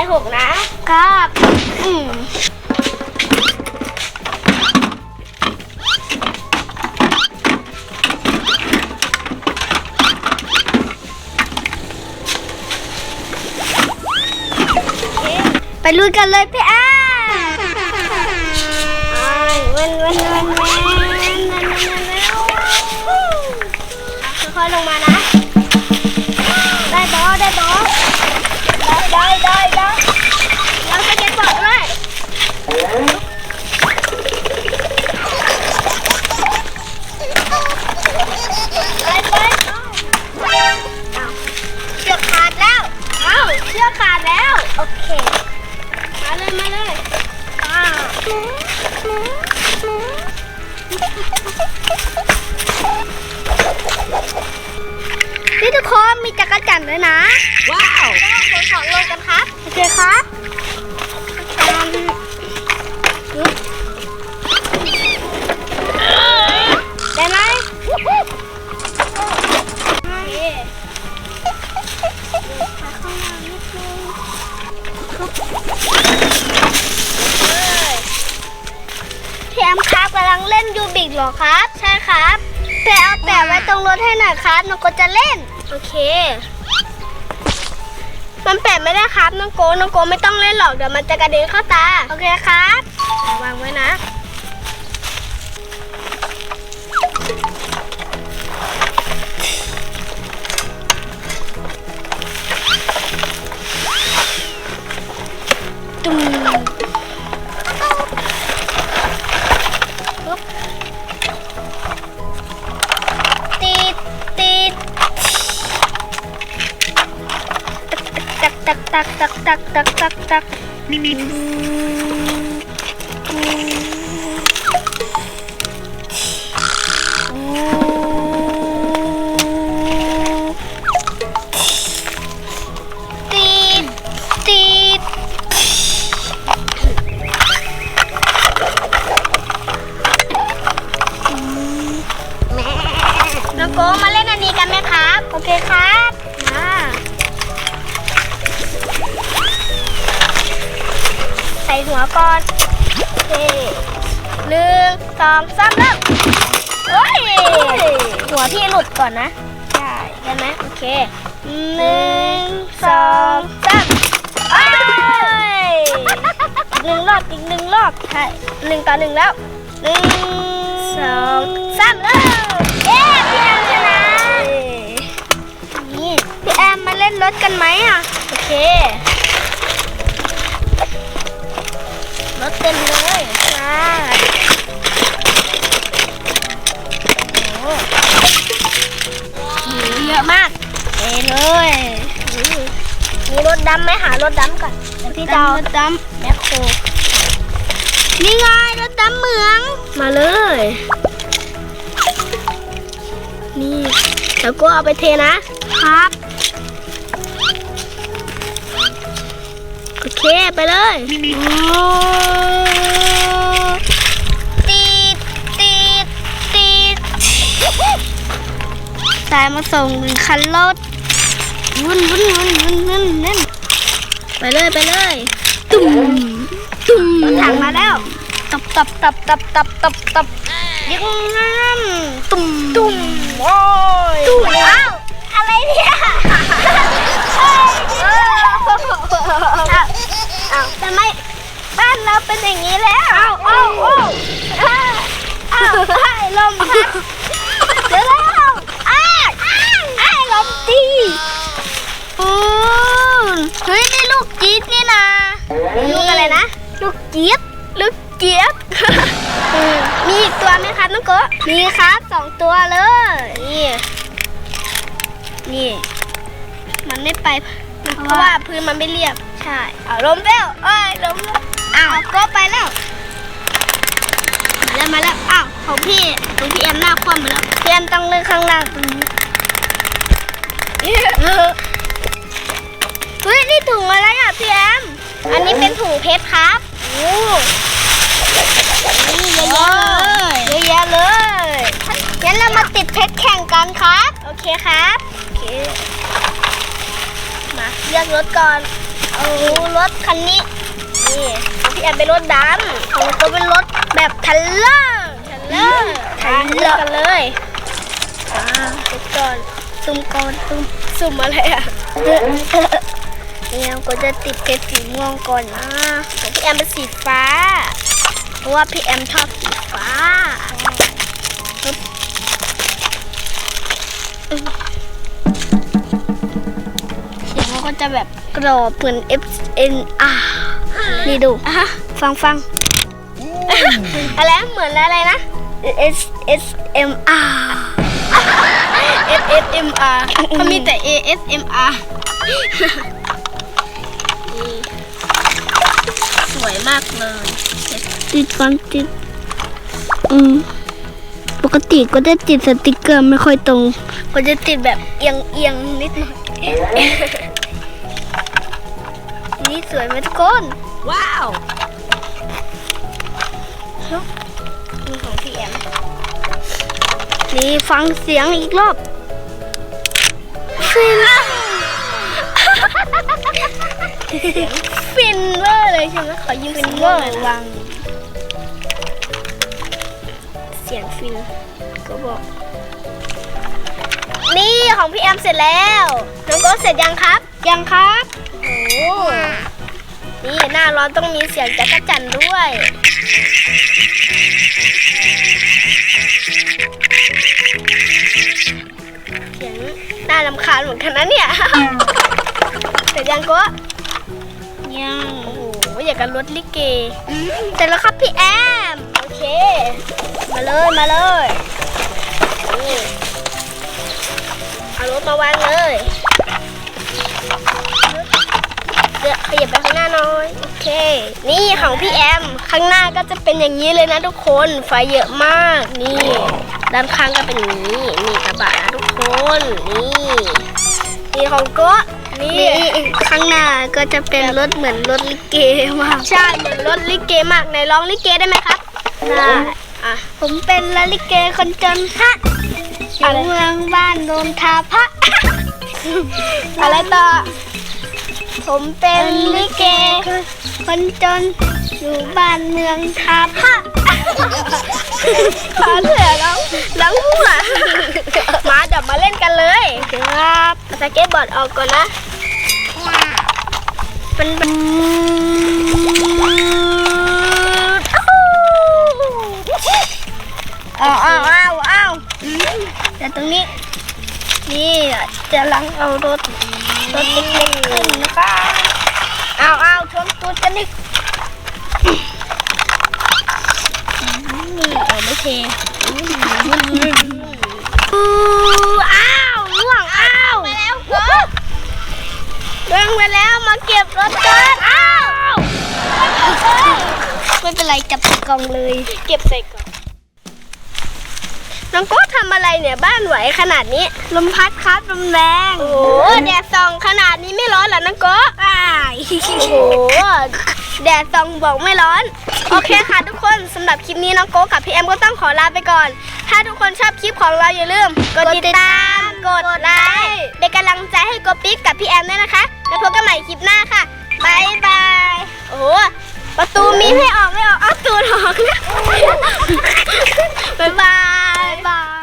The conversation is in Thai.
ายหกนะ ครับไปลุยกันเลยพี่แอ้วันวันวันวันค่อยๆลงมานะ ได้บอได้บอไได้ได้ อาเชือกขาดแล้ว โอเค มาเลย มาเลยอ่านี่ทุกคนมีจักรจันทร์ด้วยนะ ว้าวก็ขนของลงกันครับ โอเคครับ กเหรอครับ ใช่ครับแปะเอาแปะไว้ตรงรถให้หน่อยครับน้องโกจะเล่น โอเค มันแปะไม่ได้ครับน้องโกน้องโกไม่ต้องเล่นหรอกเดี๋ยวมันจะกระเด็นเข้าตา โอเคครับ วางไว้นะ tak tak tak tak tak tak tak. Mimi. หัวก่อนโอเคหนึ่งสองสามเริ่มเฮ้ยหัวพี่หลุดก่อนนะ ใช่ได้ไหมโอเคหนึ่งสองสามเอ้ยหนึ่งรอบอีกหนึ่งรอบใช่หนึ่งต่อหนึ่งแล้วหนึ่งสองสามเริ่มเย้พี่แอมชนะนี่พี่แอมมาเล่นรถกันไหมอะ โอเค ถเต็มเลยค่ะโอ้โหเยอะมากเอเลยมีรถดำไหมหารถดำก่อนเดี๋ยวพี่จะเอารถดำแมคโครนี่ไงรถดำเหมือง มาเลย นี่แล้วก็เอาไปเทนะครับ โอเคไปเลยโอ้ตีดตีดตีดสายมาส่งหนึ่งคันรถวุ่นวุ่นวุ่นวุ่นวุ่นวุ่นไปเลยไปเลย ตุ้มตุ้มรถถังมาแล้วตับตับตับตับตับตับตับยิงนั่นตุ้มตุ้มโอ้ยตุ้ม ลมพัดเดี๋ยวแล้วอ้าวอ้าวลมตีอืมเฮ้ยนี่ลูกจี๊ดนี่นะลูกอะไรนะ ลูกเจี๊ยบลูกเจี๊ยบ อืมมีอีกตัวไหมครับน้องโกะมีครับสองตัวเลย นี่ นี่ มันไม่ไป เพราะว่าพื้นมันไม่เรียบ ใช่เอาล้มแล้วเอ้ยล้มแล้วอ้าวก็ไปแล้ว มาแล้วมาแล้ว ของพี่ของพี่เอ็มหน้าคว่ำไปแล้วพี่เอ็มต้องเลือนข้างล่างตรงนี้เฮ้ยนี่ถุงอะไรอะพี่แอม อันนี้เป็นถุงเพชรครับโอ้นี่เยอะเลยเยอะแยะเลยงั้นเรามาติดเพชรแข่งกันครับ โอเคครับโอเคมาเลือกรถก่อนเอารถคันนี้นี่พี่แอมเป็นรถดำของตัวเป็นรถแบบทันเลอร์ทันเลอร์ทันเลอร์กันเลยอ่าเดี๋ยว ก่อนซุ่มก่อนซุ่มซุ่มอะไรอะพี่แอมก็จะติดเพชรสีม่วงก่อนนะของพี่แอมเป็นสีฟ้า เพราะว่าพี่แอมชอบสีฟ้าปึ๊บอืมเสียงมันก็จะแบบกรอบเหมือน F N R นี่ดูฟังฟังอะไรเหมือนอะไรนะ S S M R S S M R เขามีแต่ A S M R สวยมากเลยติดก่อนติด อืม ปกติก็จะติดสติกเกอร์ไม่ค่อยตรง ก็จะติดแบบเอียงเอียงๆนิดหน่อย นี่สวยไหมทุกคน ว้าวนี่ของพี่แอมนี่ฟังเสียงอีกรอบ ฟินฟินเวอร์เลยใช่ไหมขอยืมฟินเวอร์วัง เสียงฟินก็บอก นี่ของพี่แอมเสร็จแล้วน้องโก้เสร็จยังครับ ยังครับ โอ้ นี่หน้าร้อนต้องมีเสียงจักรจันทร์ด้วยารำคาญเหมือนกันนะเนี่ยเสร็จยังก้ยัง โอ้โหอยากกันรถลิเกเสร็จแล้วครับพี่แอม โอเค มาเลยมาเลยนี่เอารถมาวางเลยเดี๋ยวขยับไปข้างหน้าน่อย โอเค นี่ของพี่แอม ข้างหน้าก็จะเป็นอย่างนี้เลยนะทุกคน ไฟเยอะมาก นี่ ด้านข้างก็เป็นอย่างนี้นี่กระบะนะทุกคนนี่นี่ของโก็นี่ข้างหน้าก็จะเป็นรถเหมือนรถลิเกมากใช่เหมือนรถลิเกมากไหนร้องลิเกได้ไหมครับได้อะ ผมเป็นลลิเกคนจนฮะอยู่เมืองบ้านโนนทาพระ อะไรต่อ ผมเป็นลิเก คนจนอยู่บ้านเมืองทาพระ ขาเสือแล้วแล้วมั่วมาเดี๋ยวมาเล่นกันเลยครับสเก็ตบอร์ดออกก่อนนะเป็นเป็นอ้าวอ้าวอ้าวอ้าวแต่ตรงนี้ นี่จะลังเอารถรถเล็กๆขึ้นนะคะเอาเอาชนตูดกันดินี่เอาไม่ เทอู้อ้าวล่วงอ้าวไปแล้วล่วงไปแล้วมาเก็บรถกันอ้าวไม่เป็นไรจับใส่กล่องเลย เก็บใส่กล่องน้องโก้ทำอะไรเนี่ยบ้านไหวขนาดนี้ ลมพัดครับลมแรงโอ้โหแดดส่องขนาดนี้ไม่ร้อนเหรอน้องโก้อ้ายโอ้โหแดดส่องบอกไม่ร้อน โอเคค่ะทุกคนสำหรับคลิปนี้น้องโก้กับพี่แอมก็ต้องขอลาไปก่อน ถ้าทุกคนชอบคลิปของเราอย่าลืมกดติดตามกดไลค์เป็นกำลังใจให้โกปิ๊กกับพี่แอมด้วยนะคะ แล้วพบกันใหม่คลิปหน้าค่ะบายบายโอ้ประตูมีให้ออกไม่ออกเอาตูนออกนะบายบายบาย